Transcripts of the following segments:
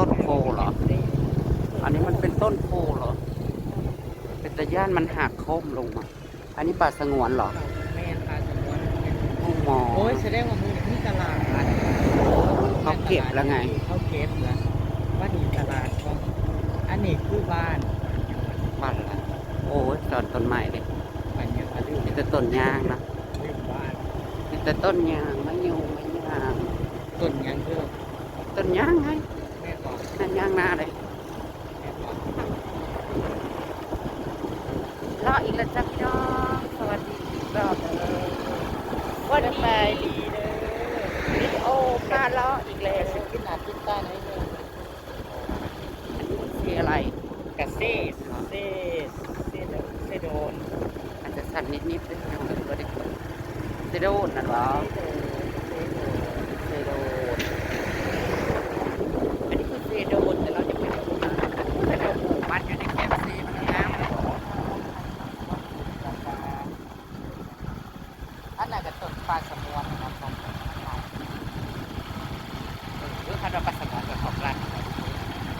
ต้นโพเหรอ อันนี้มันเป็นต้นโพเหรอ เป็นตะย่านมันหักโค้มลงมา อันนี้ป่าสงวนเหรอแม่ปลาสมวนผู้มองโอ้ยแสดงว่ามือนี่ตลาดเขาเก็บแล้วไง เขาเก็บแล้วว่านี่ตลาดก็อันนี้คือบ้านบ้านอะไรโอ้ยต้นต้นไม้เลยมันยังมาลืมมีแต่ต้นยางนะลืมบ้านมีแต่ต้นยางมะยูมะยางต้นยังเด้อต้นยางไงแม่บอก นั่นย่างหน้าเลยแม่บอกรออีกแล้วจ้ะพี่น้องสวัสดีอีกรอบเลยว่าจะไปดีเด้อวิดีโอพาล้ออีกแล้แต่วสกินหนาติดตาในเมืองสีอะไรกะเซ่เซ่เซ่เซ่โดนอาจจะสั่นนิดๆด้วยนะเออก็ได้จะโดนนั่นหรอ เซ่โดน อันนี้คือเซโดนแต่เราจะไม่ได้พูดนะแต่เราปลูกมันอยู่ในแคมป์ซีมันงาม อันนั้นก็ต้นปลาสมวนนะครับ หรือคาราปัสสาวะกับของรัฐ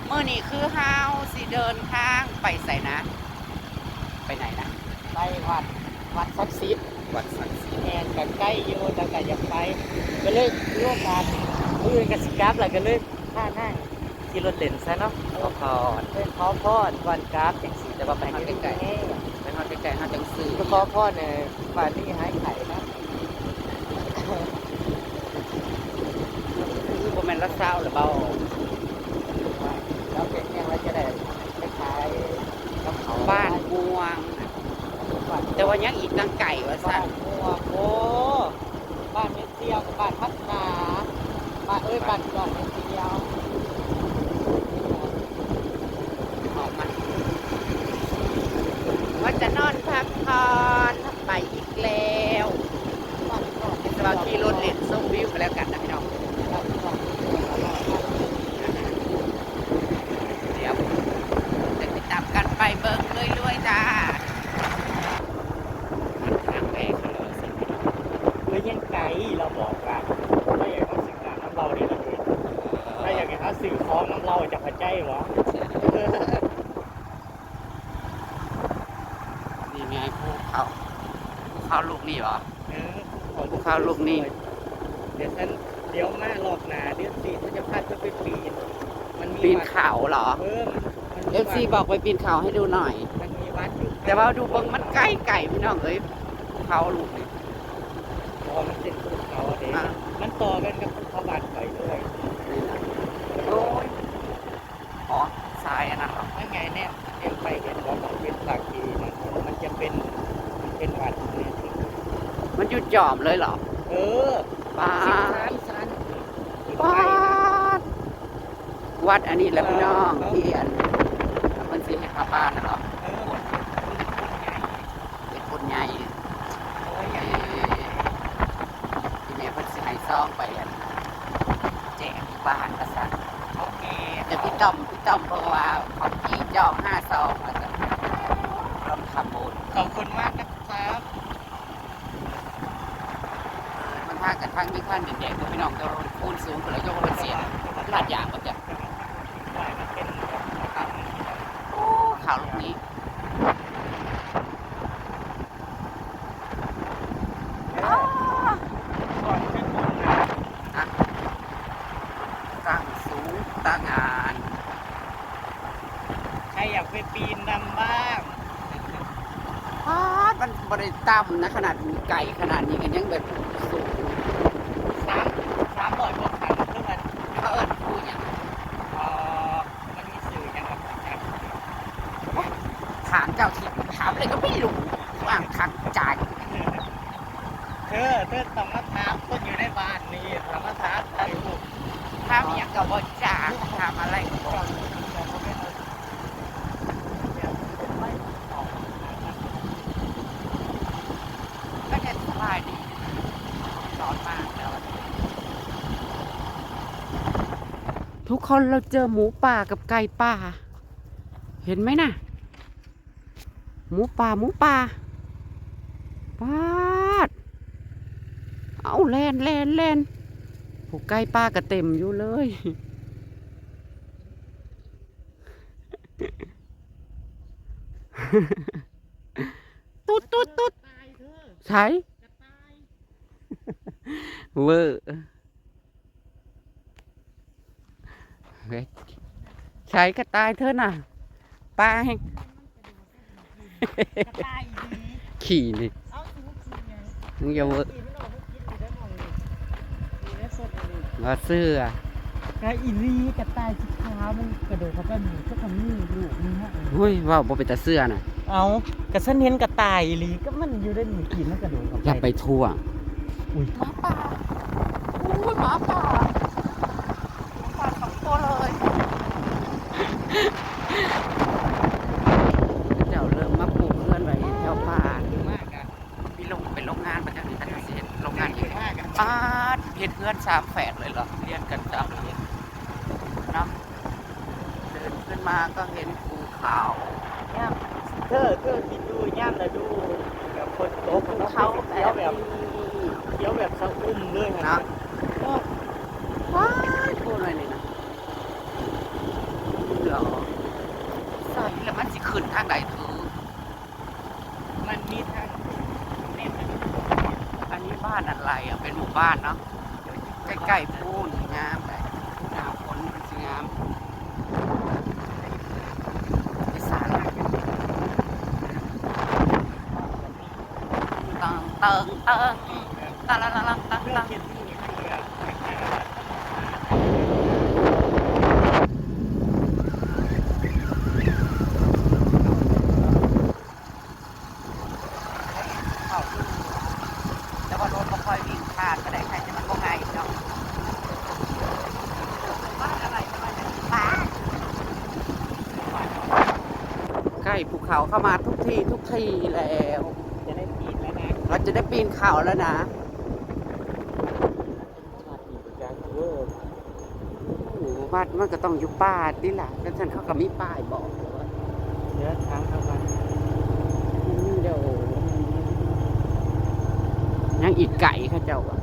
เมื่อนี้คือเฮาสิเดินทางไปใส่นะ ไปไหนนะ ไปวัดวัดซักซิด วัดสันสี แอนกับใกล้อยู่แต่ก็อยากไป ก็เลยร่วมกันผู้อื่นกับสิกราฟแล้วก็เลยพานั่งขี่รถเล่ นซะเนาะขอพรเล่นขอพรก่อนกราฟจังสีแต่ว่าไปไปให้ใกล้ใกล้ไปฮอดใกล้ๆฮอดจังซื้อก็ขอพรเนี่ยป่านนี้หายไข่นะคือบ่แม่นละเศร้าหรือเปล่าแล้วเป็นยังไงจะได้ไปขายกับเขาบ้านม่วงบ้านแต่ว่ายังอีกตั้งไก่ว่าบ้าสั่นนม่วงโอ้บ้านเม็ดเดียวกับบ้านพัฒนาบ้านเอ้ยบ้านบ้านเม็ดเดียว ออกมาว่าจะนอนพักผ่อนไปอีกแล้ว บ้าน ก่อนสำหรับขี่รถเล่นส้มวิวไปแล้วกันนะพี่น้องเดี๋ยวจะติดตามกันไปเบิ้งเรื่อยๆจ้าทางแรกเขาเลยสิเฮ้ยยังไกลเราบอกกันถ้าอยากเอาสิ่งน้ำเราดีละเลยถ้าอยากเอาสื่อคล้องน้ำเราจะพอใจวะนี่ไงภูเขาภูเขาลูกนี่เหรอ เออภูเขาลูกนี่เดี๋ยวฉันเดี๋ยวมารอบหนาเดือนสี่ฉันจะพาเธอไปปีน มันมีปีนวัดเขาเหรอเออมันเอฟซีบอกไปปีนเขาให้ดูหน่อย มันมีวัดอยู่แต่ว่าดูเบิ้งมันใกล้ไก่พี่น้องเอ้ยภูเขาลูกนี่ พอมันเป็นภูเขาเด็ อะ มันต่อกันกับภูเขาบานไปด้วย นี่นะโอ้ยอ๋อทรายอันนั้นเหรอ นั่นไงเนี่ยเดี๋ยวไปเห็นว่ามันเป็นสากีนะมันจะเป็นมันเป็นวัดเนี่ย มันหยุดจอมเลยเหรอเออป้าสิบดสามชั้นป้าดวัดอันนี้แหละพี่น้องที่อันมันสิเห็นป้าป้านะเหรอเออมันเป็นคนใหญ่เป็นคนใหญ่โอ้ยเอ่อที่แม่เพิ่นสิให้ซองไปอันแจกที่บ้านกษัตริย์โอเคแต่พี่ต้อมพี่ต้อมบอกว่าของพี่จองห้าซองมาจะร่วมทำบุญ ขอบคุณมากนะครับ เออ มันพากันทางมีขั้นเด็กๆก็พี่น้องจะคูณสูงก็เลยยกมันเสียลาดยางก็จะได้มันเป็นโอ้ข่าวลูกนี้ก่อนขึ้นบนนะอะตั้งสูงตั้งงานใครอยากไปปีนดำบ้างพาดมันบริต่ำนะขนาดไก่ขนาดนี้กันยังแบบ ทุกคนเราเจอหมูป่ากับไก่ป่า เห็นไหมนะ่ะ หมูป่าหมูป่าปาด เอาแลนแลนแลนผูกไก่ป่าก็เต็มอยู่เลย ตุ๊ดตุ๊ดตุ๊ดใช้เวอร์ ใช้กระต่ายเธอน่ะปลาให้จะตายอีหลีขี่นี่เอาสิมุกสิไงมึงอย่าเวอร์อีมันออกมากินอยู่ได้มองนี่มีได้สดอันนี้ว่าเสื้อกระอีลีกระต่ายจิกขามันกระโดดเข้าไปหนีก็ทำนี่ลูกนี่ฮะเฮ้ยว่าบ่เป็นตาเสื้อน่ะ เอากระสันเห็นกระต่ายอีหลีก็มันอยู่ได้หนีกินมันกระโดดเข้าไปอย่าไปทั่วอุ้ยหมาป่าโอ้ยหมาป่าหมาป่าสองตัวเลยเดี๋ยวเริ่มมาปลูกเพื่อนไว้แถวป่า มากอะ มีลงเป็นโรงงานมาจากนี้ตั้งแต่เห็นโรงงาน เย เห็ อะมากอะ ป้าดเห็นเพื่ อนสามแฝดเลยเหรอเรียนกันสามเรียนเนาะเดินขึ้นมาก็เห็นภูเขาย่ามเธอเธอคิดดูย่ามแล้วดูแบบคนตกภูแล้วเขาเขาแบเคี้ยวบแบบนี้เคี้ยวแบบสะอุ้มเลยนะ เออ ว้ายพูดอะไรนี่นะเดี๋ยวใส่แล้วมันสิขึ้นทางใดเธอ มันมีทางเน่นมัน อันนี้บ้านอะไรอะ เป็นหมู่บ้านเนาะใกล้ๆพูนงามไปหน้าฝนมันสิงามไอ้สารตังเติงเติงตังตังตังตัง เพื่อ ตัง เขียนที่นี่ให้เลยอะ เข้าแล้วว่ารถก็ค่อยวิ่งผ่านก็ได้ใครจะมันก็ง่ายเนาะบ้านอะไรบ้านอะไรบ้านใกล้ภู เขาเข้ามาทุกทีทุกทีแล้วจะได้ปีนแล้วนะเราจะได้ปีนเขาแล้วนะชาติปีนกันเวอร์โอ้โหวัดมันก็ต้องอยู่ป่านี่แหละแล้วฉันเขาก็มีป้ายบอกเลยว่าเนื้อทางเข้ามาอืมเดี๋ยวยังอีกไก่เข้าเจ้าอะ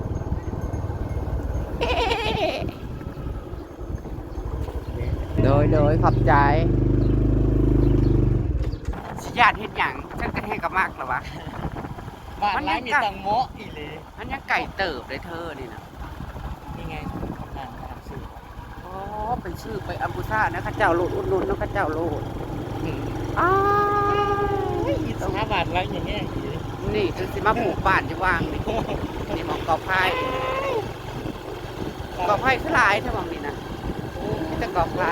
โดยโดยขอบใจสิ ญาติเฮ็ดหยังฉันก็เฮ็ดกับมากแล้ววะ บ้านมันร้ายัยงมีไก่ตังโมะอีเลยมันยังไก่เติบเลยเธอนี่นะนี่ไงอ่านอ่านสื่ออ๋อเป็นชื่อไปอัมพุซ่านะข้าเจ้าโลดอุดหนุนนะข้าเจ้าโลดอืมอ้าวอีสาบานไรอย่างเงี้ยอีเลยนี่คือสิมาปลูกบ้านจะวางนี่นี่หมองกอไผ่กอไผ่คือหลายถ้ามองนี่นะนี่แต่กอไผ่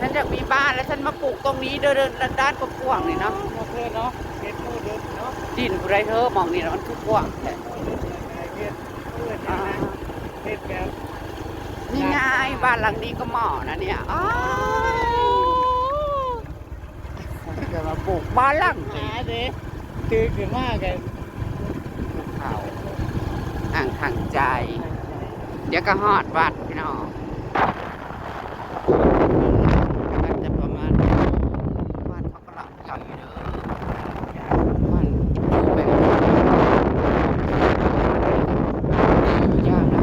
ฉันอยากมีบ้านแล้วฉันมาปลูกตรงนี้เดินเดินด้านกว้างๆนี่เนาะโอเคเนาะเฮ็ดพูดเดินเนาะดินอะไรเธอมองนี่นะมันคือกว้างแท้เฮ็ดพูดอ่านะเฮ็ดแบบนี่ไงบ้านหลังนี้ก็เหมาะนะเนี่ยอ้าวจะมาปลูกบ้านหลังหานี้เด้คือคือมากกันภูเขาอ่างทางใจ เดี๋ยวก็ฮอดวัดพี่น้องมันจะประมาณวัดเขาก็หลับใหญ่เด้อมันอยู่แบบอยู่ยากนะ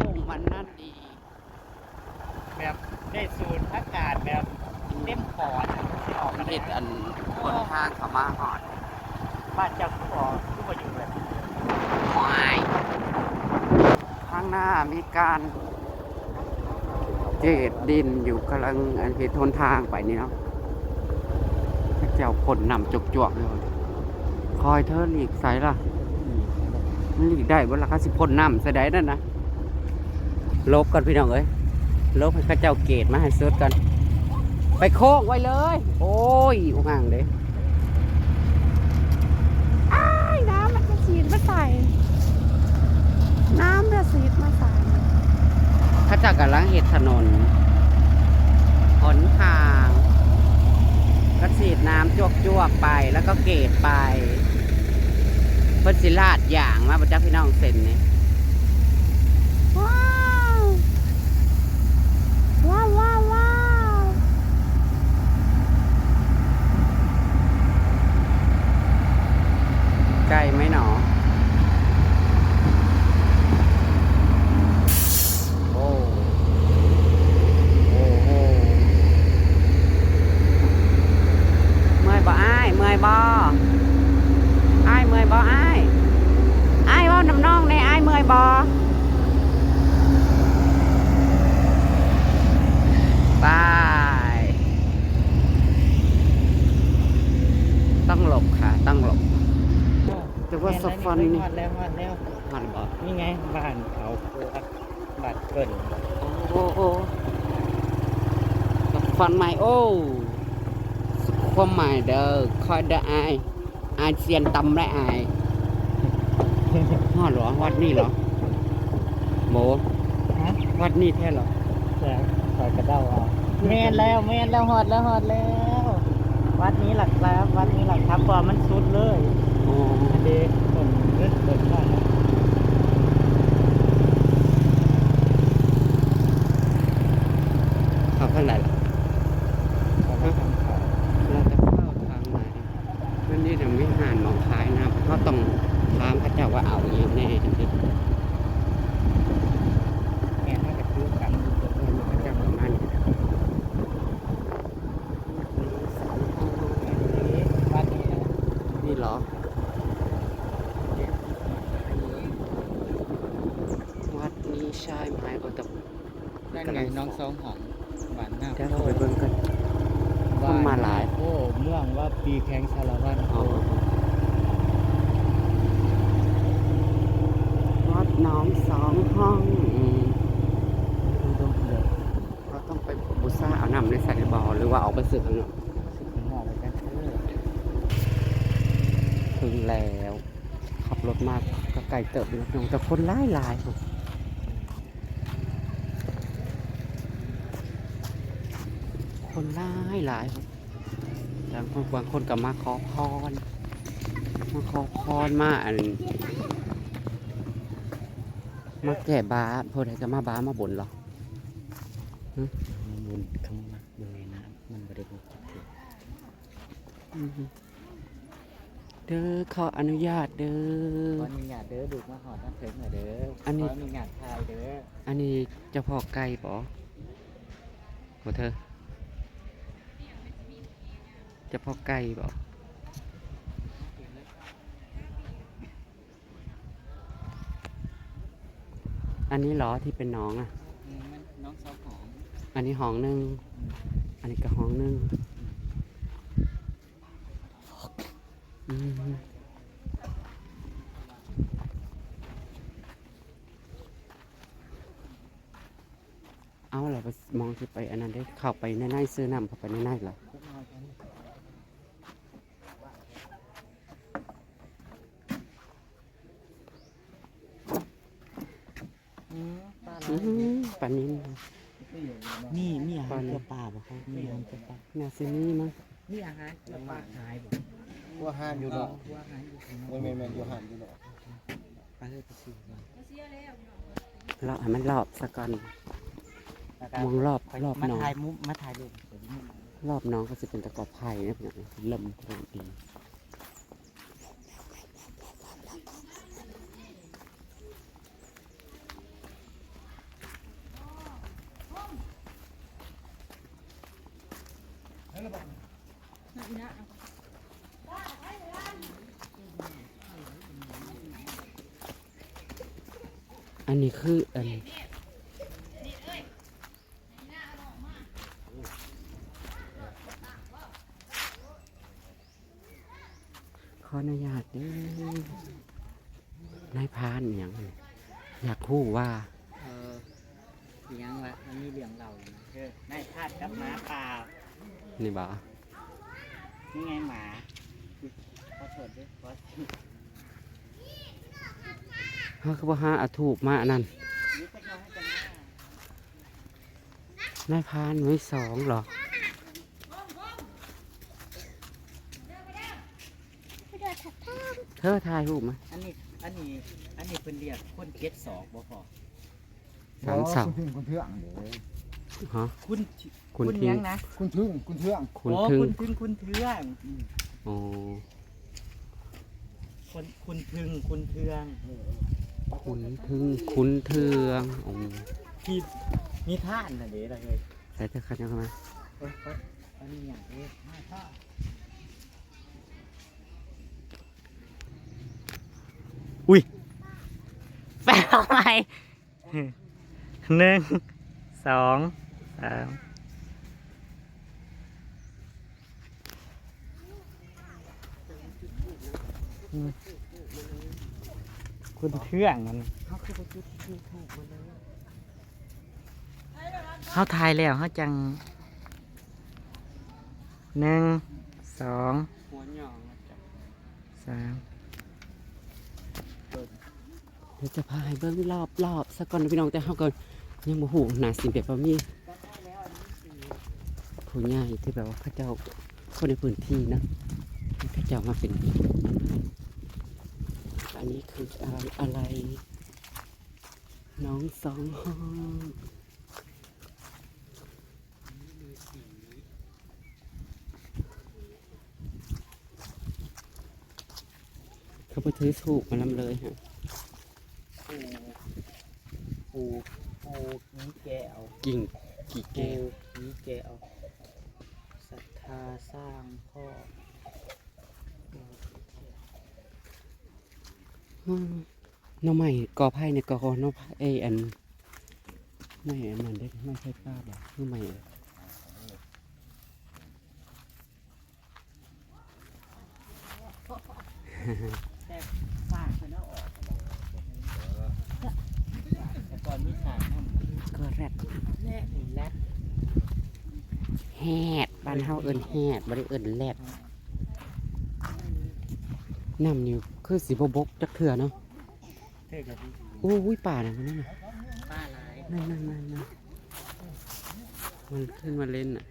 โอ้มันนั่นดี แบบได้สูตรอากาศแบบเต็มปอดที่ออกมา เห็ ได้ ดอันคนทางเขามาหอด บ้านเจ้าผู้ออกผู้มาอยู่แบบ หวายข้างหน้ามีการเจดดินอยู่กำลังอันเหตุทนทางไปนี่เนาะเจ้าคนนำจกจวกเลยคอยเธอหลีกใส่ล่ะหลีกได้บนราคาสิพ่นนำใส่ได้นั่นนะลบกันพี่น้องเอ้ยลบให้ข้าเจ้าเกตมาให้สุดกัน ไปโค้งไว้เลย โอ้ยอุกอ่างเด้อ้น้ำมันจะสีดมาใส่ น้ำจะสีดมาใส่ จ้ากำลังเห็ดถนนหนทางก็สีดน้ำจวกจวกๆไปแล้วก็เกตไปเพิ่นสิลาดอย่างมาประจักพี่น้องเซ็นนี่ว้าวว้าวว้าวว้าวไกลไหมหนอ โอ้ โอ้โห บอไปต้องหลบค่ะ ต้องหลบ แต่ว่าสฟ อนนี่นี่ฮอดแล้วฮอดแล้วมันบอกนี่ไงบ้านเขาโคกบ้านเกินโอ้โหสฟอนใหม่โอ้สุขความหมายเด้อคอยเด้ออายอายเซียนตำและอายฮอดเหรอวัดนี่เหรอโมฮะวัดนี่แท้เหรอแต่คอยกระเด้าเอาแม่นแล้วแม่นแล้วฮอดแล้วฮอดแล้ว วัดนี้หลักครับวัดนี้หลักครับพอมันสุดเลยโอ้อันเดย์ต้น เลือดเปิดบ้านนะขาเท่าไหร่ล่ะ เขาก็ทำเขา เราจะเข้าทางไหนนั่นนี่แต่ไม่ห่านหมองขายนะเขาต้องถามพระเจ้าว่าเอาอย่างแน่จริง แม่น่าจะคือกันอยู่ตัว ๆ เอง พระเจ้าประมาณนี้ วัดนี้นะ นี่เหรอ วัดนี้ใช่ไหมโอ้แต่ นั่นไงน้องสองหองบ้านหน้า เดี๋ยวเราไปเบิ่งกัน คนมา หลาย โอ้ เมืองว่าปีแข่งสารวัตรอ๋อวัดหน้องสองห้องอืมดูดูเดี๋ยวเราต้องไปบูซ่าเอาน้ำในใส่บ่อหรือว่าออกไปซื้อข้างนอกสิบหม้อไปกันเออถึงแล้ว ขับรถมากก็ไกลเติบนะน้องแต่คนหลายหลายครับคนหลายหลายครับ บางคนบางคนก็มาขอพรมาขอพรมาอันมาแก่บาพอใดก็มาบามาบ่นเหรอมันวนคำว่าอยู่ในน้ำมันบริบูรณ์จิตถึงอืมเด้อขออนุญาตเด้ขอออนุญาตเด้อดูกมาหอดน้ำถึงหน่อยเด้ออันนี้ขออนุญาตทายเด้อ อันนี้เจ้าพ่อไก่ปอบ่เธอเจ้าพ่อไก่ปออันนี้เหรอที่เป็นน้องอะอันน้องสาวหอมอันนี้ห้องหนึงอันนี้ก็ห้องหนึงอืมเอาเราไปมองที่ไปอันนั้นได้เข้าไปในในซื้อน้ำเข้าไปในในเหรอ คุกน้อยกัน อืมปลาไหลอื้อหือปลานินนี่นี่อาปหาลารเนื้เกี่อยวปลาบ่ครับนี่อาหารเกี่ยวปลานาซินี่มั้งนี่อาหารเกี่ยวปลาขายบ่ว่าห้านอยู่เนาะว่าอาหารอยู่ที่มันแม่นแม่นอยู่ห้านอยู่เนาะปลาเลยไปซื้อมาเลาะให้มันรอบสักก่อนมองรอบรอบมาน้องถ่ายมุมมาถ่ายรูปเดี๋ยวมุมรอบน้องก็จะเป็นตะกอบไผ่นะพี่น้องเริ่มเริ่มดี อันนี้คืออันขออนุญาตเด้อนายพรานอหย่างนี้อยากรู้ว่าเออเลี้ยงละมันมีเลี้ยงเราอยู่เออนายทาดกับหมาป่านี่บ่นี่ไงหมาขอโทษด้วยขอเฮาคือบ่หาเอาถูกมาอันนั้นนี่ก็น้อยจังนะนายพรานไว้สองเหรอเธอถ่ายรูปมาอันนี้ อันนี้ อันนี้เป็นเรียกคนเก็ดศอกบ่พอสามเสาคุณคุณเทื่องเด้อฮะคุณคุณคุณทิ้งยังนะคุณทึ่งคุณเทื่องคุณโอ้ทึงคุณทึงคุณเทืองอ๋อคนคุณทึงคุณเทือง คุณทึงคุณเทืองอ๋อที่มีท่านน่ะเด้อเลยใส่เธอคันยังไงเอ้ยเอ้ยอันนี้อย่างเอ้ยมาท่าอุ้ยแฟเอาใหม่หนึ่งสองสามอืม คุณเทื่องมันเขาคือประจุดที่ถูกมาเลยเขาทายแล้วเขาจังหนึ่งสองหัวหยองนะจ๊ะสามเดี๋ยวจะพาให้เบิ้งรอบรอบสักก่อนนะพี่น้องแต่เขาก็ยังบ่หูหนาสิแบบว่ามีผู้ใหญ่ที่แบบว่าเขาเจ้าคนในพื้นที่นะเขาเจ้ามาเป็นอั นนี้คืออะไระไร น้องสองห้องเขาไปถือถูกมาลำเลยฮะปูปูนี้แก้วกิ่งกี่ปูแก้วนี้แก้วศรัทธาสร้างพ่อ น้องใหม่กอไผ่เนี่ยกอหน้องไผ่เอยอันไม่อันนั้นได้ไม่ใช่ป้าบอกหน้องใหม่เอ้ยฝากมันเอาออกแต่ก่อนมีสารน้ำก็แรดแร่นี่แร่แฮดบ้านเฮาเอิ้นแฮดบ่ได้เอิ้นแรด น้ำนี่คือสิบ่บกจักเทื่อเนาะเท่กับพี่โอ้ยป่าน่ะมันนั่นน่ะป้าหลายนั่นนั่นนั่นนั่นมันขึ้นมาเล่นน่ะ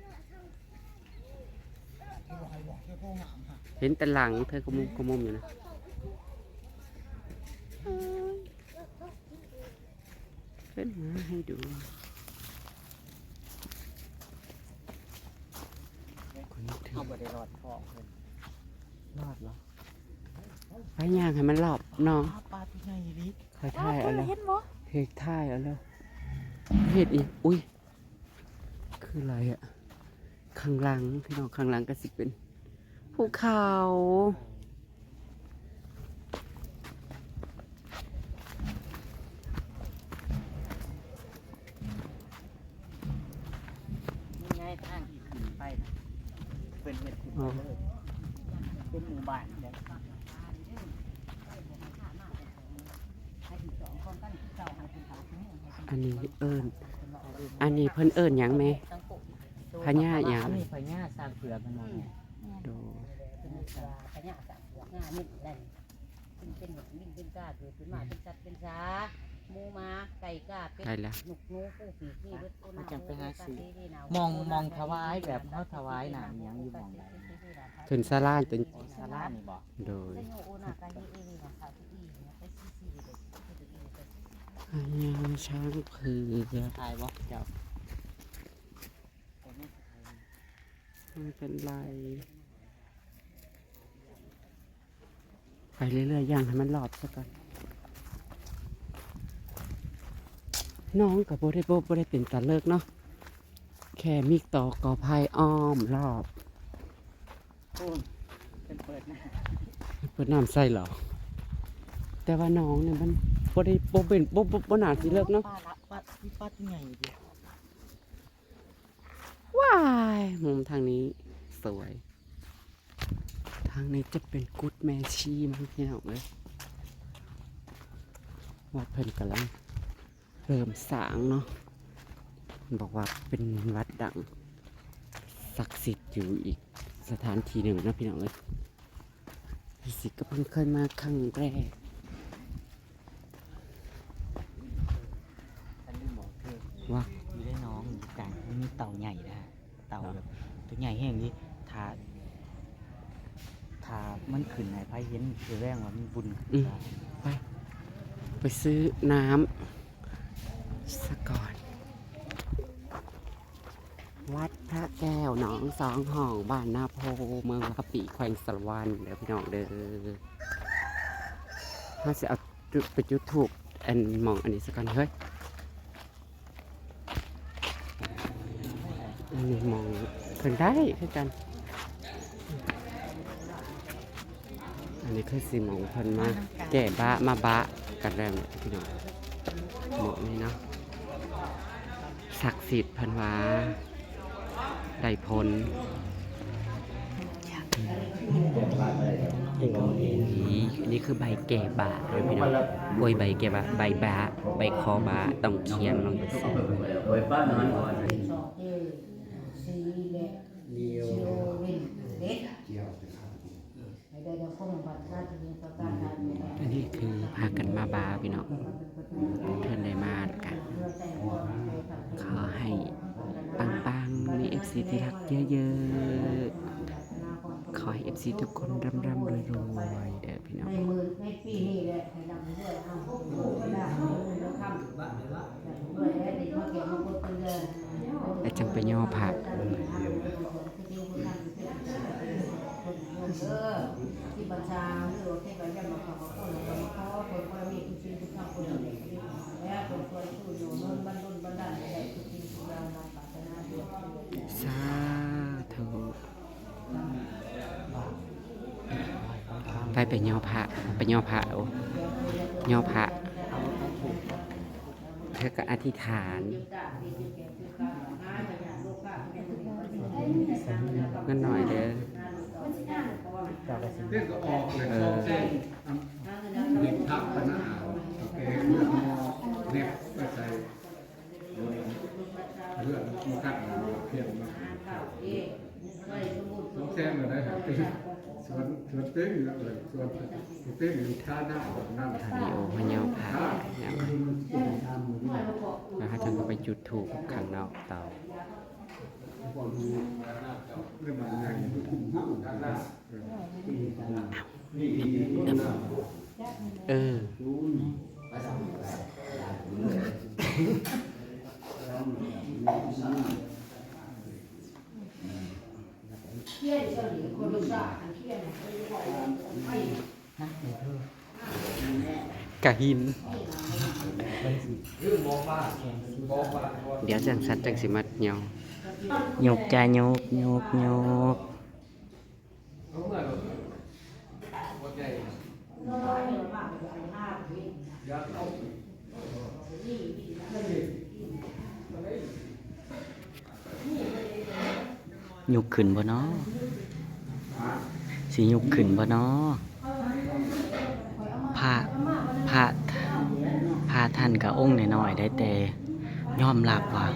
เห็นแต่หลังเธอก็มุมก็มุมอยู่นะเป็นมาให้ดูคนนี้ถือเอาบได้รอดท้องเลยรอดเหรอ ไปย่างให้มันรอบน้องป้าป้าที่ไหนดิคอยท่ายเอาแล้วเพกท่ายเอาแล้วเห็ดอีกอุ้ย คืออะไรอะข้างหลังพี่น้องข้างหลังก็สิเป็นภูเขานี่ไงทางที่ขึ้นไปนะเป็นเม็ดขึ้นไปเลยเป็นหมู่บ้านเดี๋ยว อันนี้เอิญอันนี้เพิ่นเอิญหยังไหม พญาหยังอันนี้พญาสร้างเผือกกันหมดไงดูเป็นปลาขยะสัตว์งานิ่มแล่นเป็นเป็นหนุกนิ่มเป็นกาเกิดขึ้นมาเป็นสัตว์เป็นสาหมูม้าไก่กาเป็ดใช่แล้วหนุกนูผู้ปีกนี่เบิดตัวหน้าจังไปหาซื้อหน้มองมองถวายแบบเขาถวายหนังยังอยู่หมองใดขึ้นซาลาจนศาลานี่บอกโดย เส้นโยโอนาการีเอนี่นะค่ะที่อีเนี่ยไปซีซีเลยที่อีเลย อันยังช้างเผือกทายบอกเจ้าไม่เป็นไร ไปเรื่อยๆย่างให้มันรอบซะก่อนน้องกับโบได้โบโบได้เป็นตาเลิกเนาะแค่มีตอกกอไผ่อ้อมรอบพูดเป็นเปิดหน้าเปิดน้ำใส่เหรอ แต่ว่าน้องเนี่ยมันโบได้โบเป็นโบโบโบหนาสิเลิกเนาะป้าละป้าพี่ป้าที่ไหนดิว้ายมุมทางนี้สวย ทางนี้จะเป็นกุดแมชีมั้งพี่น้องเลยวัดเพิ่นกำลังเริ่มสร้างเนาะบอกว่าเป็นวัดดังศักดิ์สิทธิ์อยู่อีกสถานที่หนึ่งนะพี่น้องเลยพี่สิก็เพิ่งเคยมาครั้งแรก ฉันลืมบอกเธอ ว่าอยู่ได้น้องอยู่กลางมันมีเต่าใหญ่นะเต่าแบบตัวใหญ่แห้งนี้ถ้าถ้ามันขึ้นไหนพายเห็นคือแรงว่ามันบุญอืมไป ไปซื้อน้ำสะก่อน วัดพระแก้วหนองสองห้องบ้านนาโพเมืองกะปิแขวงสารวันเดี๋ยวพี่น้องเด้อถ้าจะเอาจุดไปจุดถูกอันหมองอันนี้สักก่อนเฮ้ย อันนี้มองขึ้นได้คือกัน อันนนี้คือสิหมองเพิ่นมาแก่บะมาบะกันแล้วเนี่ยพี่น้องเหมาะนี่เนาะศักดิ์สิทธิ์เพันวาได้ผลนี่อันนี้คือใบแก่บะเลยพี่น้องโอ้ยใบแก่บะใบบะใบคอบะต้องเขียนลงไปสิสองเอสีเล็กเดียววินเล็กไม่ได้จะคงบัตรราชกิจประการการเมือง อันนี้คือพากันมาบาพี่น้องเพิ่นได้มาแล้วกันขอให้ปังๆมีเอฟซีที่รัก เยอะๆ ขอให้เอฟซีทุกคนร่ำร่ำรวยรวยๆเด้อพี่น้องในมือในปีนี้แหละให้ดำด้วยเอาได้แล้วคำด้วยได้ดีมาเก็บมาพูดกันเลยและจังไปย่อผักที่บัญชาหรือว่าที่การยันมาขอคนมาขอคนคนมีทุกสิ่งทุกอย่างคนเด็กแล้วคนช่วยสู้อยู่นนบรรลุบรรดาได้ทุกสิ่งทุกอย่างนำปัจนาเดียว สาธุ ไปไปย่อผักไปย่อผักโอ้ย่อผักเธอก็อธิษฐานเงินหน่อยเด้อเจ้าก็สิเล่นก็ออกเลย เอ สอ อ งเส้นเน็บทับไปนะโอเคเลือดมอเน็บไปใส่เลือดมากัดเพียงมาสองเส้นเลยได้ครับส่วนส่วน เต้นอยู่เลยส่วนเต้นอยู่ท่าหน้าแบบนั้นทานิโอมาย่อผักแล้วแล้วถ้าจังก็ไปจุดถูกข้างนอกเตาเองมันใหญ่เออเที่ยงเฉลี่ยคนละามเที่ยงไม่นะเดี๋ยวเธอกะหิน เดี๋ยวจังสัตว์จังสิมัดเหนียวโยกจ้าโยกโสิยุกขึ้นบ่เนาะพระพระพระท่านกับองค์น้อยๆได้แต่ยอมรับว่า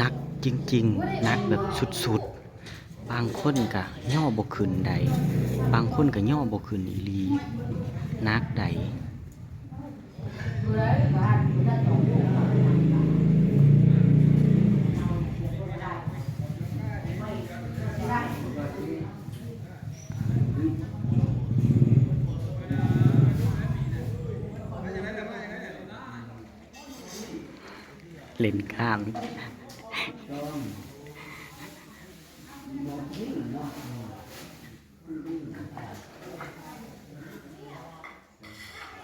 นักจริงๆนักแบบสุดๆ บางคนก็ย่อบ่ขึ้นใด บางคนก็ย่อบ่ขึ้นอีลีนักใด เล่นข้าม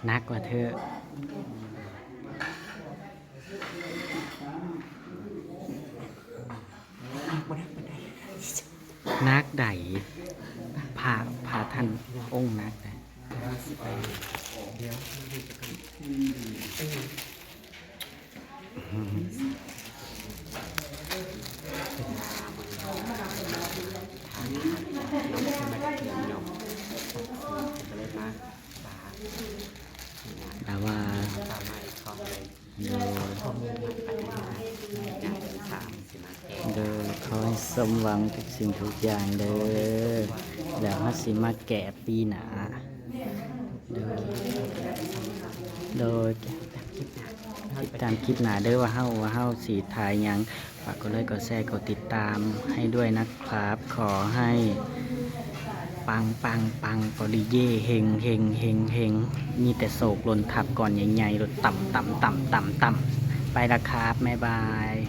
นักกว่าเธอ นักใดพาพาท่านองค์นักใด แต่ว่าโดยโดยขอให้สมหวังทุกสิ่งทุกอย่างเด้อแล้วฮัสิมาแก่ปีหนาโดยโดยามคลิปหนาเด้อว่าเฮาว่าเฮาสีทายยังฝากกดไลค์กดแชร์กดติดตามให้ด้วยนะครับ ขอให้ปังปังปังปอดีเย่เฮงเฮงเฮงเฮงมีแต่โศกหล่นทับก่อนใหญ่ๆรถต่ำต่ำต่ำต่ำต่ำไปละครับ บ๊ายบาย